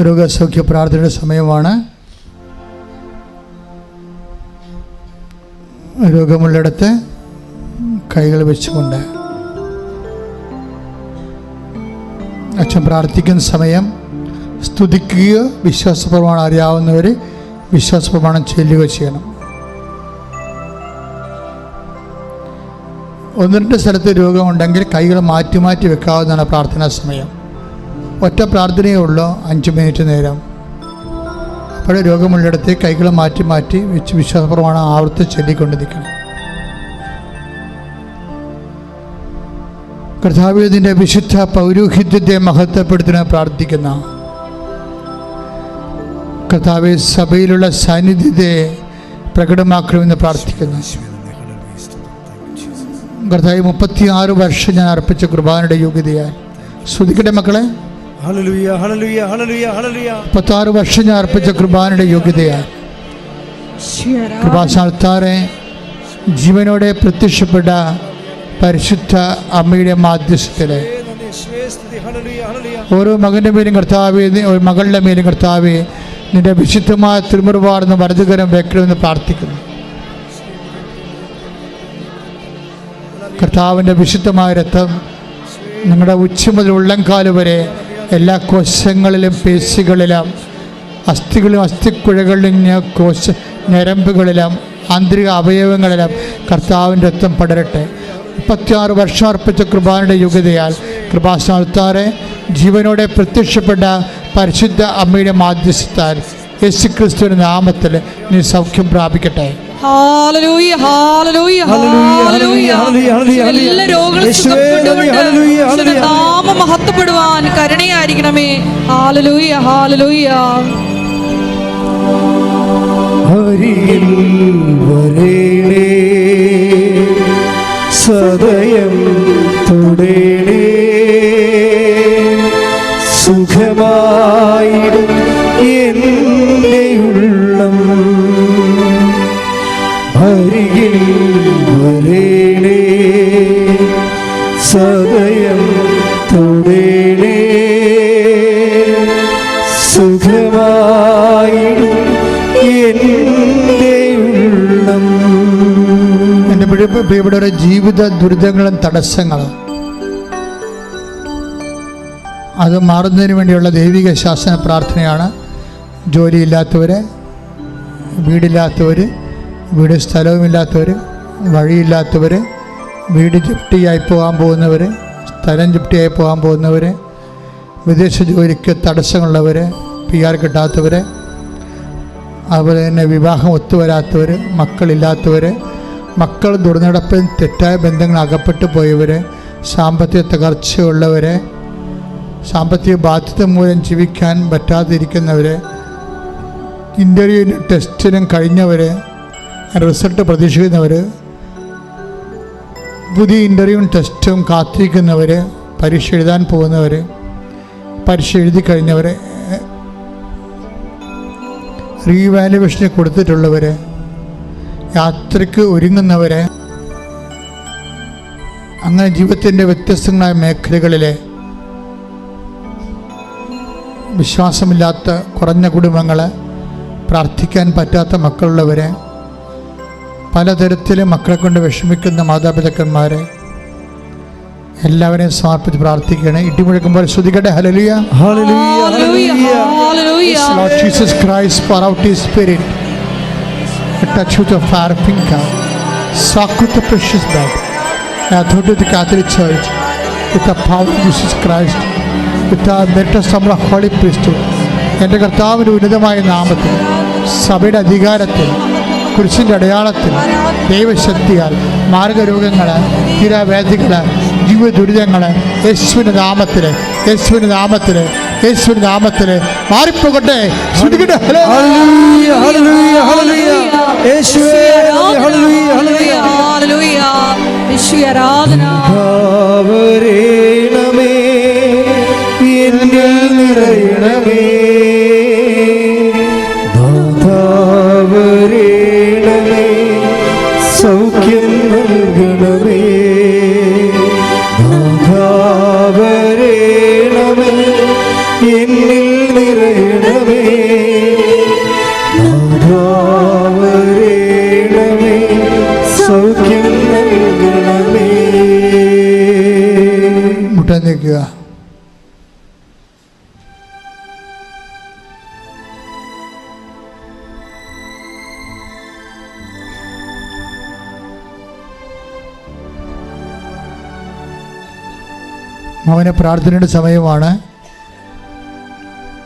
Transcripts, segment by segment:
രോഗസൗഖ്യ പ്രാർത്ഥനയുടെ സമയമാണ്. രോഗമുള്ളിടത്ത് കൈകൾ വെച്ചുകൊണ്ട് അച്ഛൻ പ്രാർത്ഥിക്കുന്ന സമയം സ്തുതിക്കുകയോ വിശ്വാസപ്രമാണം അറിയാവുന്നവർ വിശ്വാസപ്രമാണം ചെല്ലുകയോ ചെയ്യണം. ഒന്ന് രണ്ട് സ്ഥലത്ത് രോഗമുണ്ടെങ്കിൽ കൈകൾ മാറ്റി മാറ്റി വെക്കാവുന്നതാണ് പ്രാർത്ഥനാ സമയം. ഒറ്റ പ്രാർത്ഥനയേ ഉള്ളൂ അഞ്ച് മിനിറ്റ് നേരം. അപ്പോൾ രോഗമുള്ളിടത്ത് കൈകൾ മാറ്റി മാറ്റി വെച്ച് വിശ്വാസപ്രമാണം ആവർത്തി ചൊല്ലിക്കൊണ്ട് നിൽക്കണം കർത്താവിന്റെ വിശുദ്ധ പൗരോഹിത്യത്തെ മഹത്വപ്പെടുത്തുന്ന പ്രാർത്ഥിക്കുന്ന കർത്താവ് സഭയിലുള്ള സാന്നിധ്യത്തെ പ്രകടമാക്കണമെന്ന് പ്രാർത്ഥിക്കുന്നു. കർത്താവ് മുപ്പത്തി ആറ് വർഷം ഞാൻ അർപ്പിച്ച കുർബാനയുടെ യോഗ്യതയാൽ. ശ്രുതിക്കട്ടെ മക്കളെ. ഹല്ലേലൂയ ഹല്ലേലൂയ ഹല്ലേലൂയ ഹല്ലേലൂയ മുപ്പത്തി ആറ് വർഷം ഞാൻ അർപ്പിച്ച കുർബാനയുടെ യോഗ്യതയാണ് കൃപാസ്ഥാനത്താറെ ജീവനോടെ പ്രത്യക്ഷപ്പെട്ട പരിശുദ്ധ അമ്മയുടെ മാധ്യസ്ഥത്തിലെ. ഓരോ മകന്റെ മേലും കർത്താവെ ഒരു മകളുടെ മേലും കർത്താവെ നിന്റെ വിശുദ്ധമായ തിരുമുറുപാടുന്ന വലതുകരം വെക്കണമെന്ന് പ്രാർത്ഥിക്കുന്നു. കർത്താവിന്റെ വിശുദ്ധമായ രക്തം നിങ്ങളുടെ ഉച്ച മുതൽ ഉള്ളംകാൽ വരെ എല്ലാ കോശങ്ങളിലും പേശികളിലും അസ്ഥികളിലും അസ്ഥിക്കുഴകളിലും കോശ ഞരമ്പുകളിലും ആന്തരിക അവയവങ്ങളിലും കർത്താവിന്റെ രക്തം പടരട്ടെ. മുപ്പത്തിയാറ് വർഷം അർപ്പിച്ച കൃപാനയുടെ യോഗ്യതയാൽ കൃപാസ്ഥാനത്താറെ ജീവനോടെ പ്രത്യക്ഷപ്പെട്ട പരിശുദ്ധ അമ്മയുടെ മാധ്യസ്ഥത്താൽ യേശു ക്രിസ്തുവിന്റെ നാമത്തിൽ നീ സൗഖ്യം പ്രാപിക്കട്ടെ. എല്ലാ രോഗങ്ങളും സുഖപ്പെട്ടുകൊണ്ട്. നാമം മഹത്വപ്പെടുവാൻ കരുണയായിരിക്കണമേ. ഹാലലൂയ ഹാലലൂയ ഹരിയിൽ വരേണേ സദയം തൊടേണേ സുഖമായിടും എന്റെ ഹരിയിൽ വരേണേ. സദയം തൊടേണേ. സുഖമായിടും എന്റെ ഉള്ളം. എന്റെ പ്രിയ- പ്രിയപ്പെട്ടവരെ ജീവിത ദുരിതങ്ങളും തടസ്സങ്ങളും അത് മാറുന്നതിന് വേണ്ടിയുള്ള ദൈവിക ശാസന പ്രാർത്ഥനയാണ്. ജോലിയില്ലാത്തവർ വീടില്ലാത്തവർ വീട് സ്ഥലവുമില്ലാത്തവർ വഴിയില്ലാത്തവർ വീട് ജപ്തിയായി പോകാൻ പോകുന്നവർ സ്ഥലം ജപ്തിയായി പോകാൻ പോകുന്നവർ വിദേശ ജോലിക്ക് തടസ്സമുള്ളവർ പി ആർ കിട്ടാത്തവർ അതുപോലെ തന്നെ വിവാഹം ഒത്തുവരാത്തവർ മക്കളില്ലാത്തവർ മക്കൾ ദുർനടപ്പിൽ തെറ്റായ ബന്ധങ്ങൾ അകപ്പെട്ടു പോയവർ സാമ്പത്തിക തകർച്ചയുള്ളവർ സാമ്പത്തിക ബാധ്യത മൂലം ജീവിക്കാൻ പറ്റാതിരിക്കുന്നവർ ഇന്റർവ്യൂവിനും ടെസ്റ്റിനും കഴിഞ്ഞവർ റിസൾട്ട് പ്രതീക്ഷിക്കുന്നവർ പുതിയ ഇന്റർവ്യൂവും ടെസ്റ്റും കാത്തിരിക്കുന്നവർ പരീക്ഷ എഴുതാൻ പോകുന്നവർ പരീക്ഷ എഴുതി കഴിഞ്ഞവർ റീവാലുവേഷന് കൊടുത്തിട്ടുള്ളവർ യാത്രയ്ക്ക് ഒരുങ്ങുന്നവർ അങ്ങനെ ജീവിതത്തിന്റെ വ്യത്യസ്തങ്ങളായ മേഖലകളിലെ വിശ്വാസമില്ലാത്ത കുറഞ്ഞ കുടുംബങ്ങൾ പ്രാർത്ഥിക്കാൻ പറ്റാത്ത മക്കളുള്ളവർ പലതരത്തിലും മക്കളെ കൊണ്ട് വിഷമിക്കുന്ന മാതാപിതാക്കന്മാരെ എല്ലാവരെയും സമർപ്പിച്ച് പ്രാർത്ഥിക്കുകയാണ്. ഇട്ടിമുഴക്കുമ്പോൾ ശ്രുതികട്ടെ ഹലലിയ ജീസസ് ക്രൈസ്റ്റ് എന്റെ കർത്താവിന്റെ ഉന്നതമായ നാമത്തിൽ സഭയുടെ അധികാരത്തിൽ കുരിശിന്റെ അടയാളത്തിൽ ദൈവശക്തിയാൽ മാർഗരോഗങ്ങൾ തീരാവേദികൾ ജീവ ദുരിതങ്ങൾ യേശുവിന്റെ നാമത്തിൽ യേശുവിന്റെ നാമത്തിൽ യേശുവിന്റെ നാമത്തിൽ മാറിപ്പോകട്ടെ ഹല്ലേലൂയ. ഹല്ലേലൂയ ഹല്ലേലൂയ യേശുവേ ഹല്ലേലൂയ ഹല്ലേലൂയ. ഹല്ലേലൂയ. യേശുവേ ആരാധന. മകനെ പ്രാർത്ഥനയുടെ സമയമാണ്.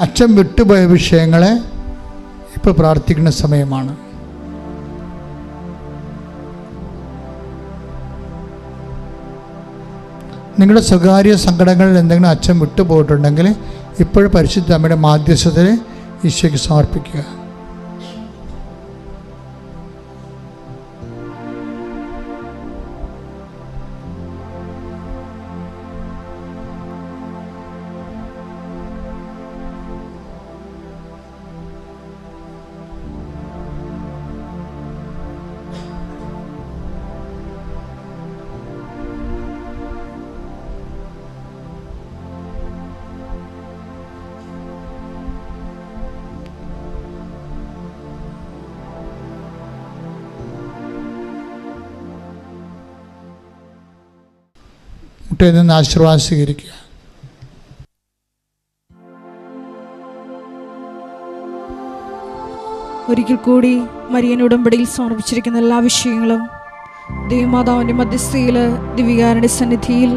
അച്ഛൻ വിട്ടുപോയ വിഷയങ്ങളെ ഇപ്പോൾ പ്രാർത്ഥിക്കുന്ന സമയമാണ്. നിങ്ങളുടെ സ്വകാര്യ സങ്കടങ്ങളിൽ എന്തെങ്കിലും അച്ഛൻ വിട്ടുപോയിട്ടുണ്ടെങ്കിൽ ഇപ്പോഴും പരിശുദ്ധ അമ്മയുടെ മാധ്യസ്ഥതയെ ഈശോയ്ക്ക് സമർപ്പിക്കുക. മുട്ടയിൽ നിന്ന് ആശീർവാദം സ്വീകരിക്കുക. ഒരിക്കൽ കൂടി മരിയൻ ഉടമ്പടിയിൽ സമർപ്പിച്ചിരിക്കുന്ന എല്ലാ വിഷയങ്ങളും ദേവമാതാവിന്റെ മധ്യസ്ഥയിൽ ദിവികാരുടെ സന്നിധിയിൽ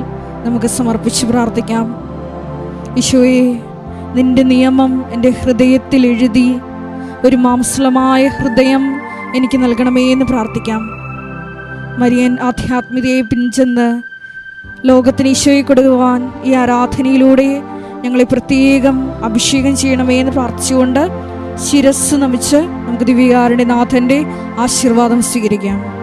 നമുക്ക് സമർപ്പിച്ച് പ്രാർത്ഥിക്കാം. ഈശോയെ നിന്റെ നിയമം എന്റെ ഹൃദയത്തിൽ എഴുതി ഒരു മാംസളമായ ഹൃദയം എനിക്ക് നൽകണമേ എന്ന് പ്രാർത്ഥിക്കാം. മരിയൻ ആധ്യാത്മികതയെ പിഞ്ചെന്ന് ലോകത്തിന് ഈശോയെ കൊടുക്കുവാൻ ഈ ആരാധനയിലൂടെ ഞങ്ങളെ പ്രത്യേകം അഭിഷേകം ചെയ്യണമേ എന്ന് പ്രാർത്ഥിച്ചുകൊണ്ട് ശിരസ് നമിച്ച് നമുക്ക് ദിവ്യകാരുടെ നാഥന്റെ ആശീർവാദം സ്വീകരിക്കാം.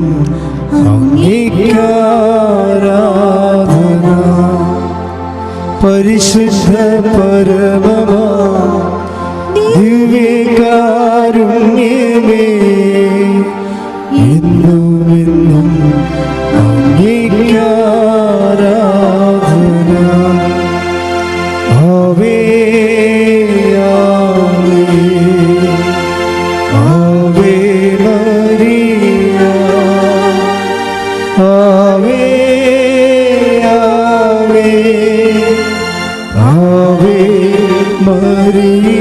അങ്ങേക്കാരാധന പരിശുദ്ധ പരമമാ ദിവ്യകാരുണ്യമേ. എന്നുമെന്നും അങ്ങേക്കാരാധന ആവേ ആവേ ആവേ ആവേ മരിയ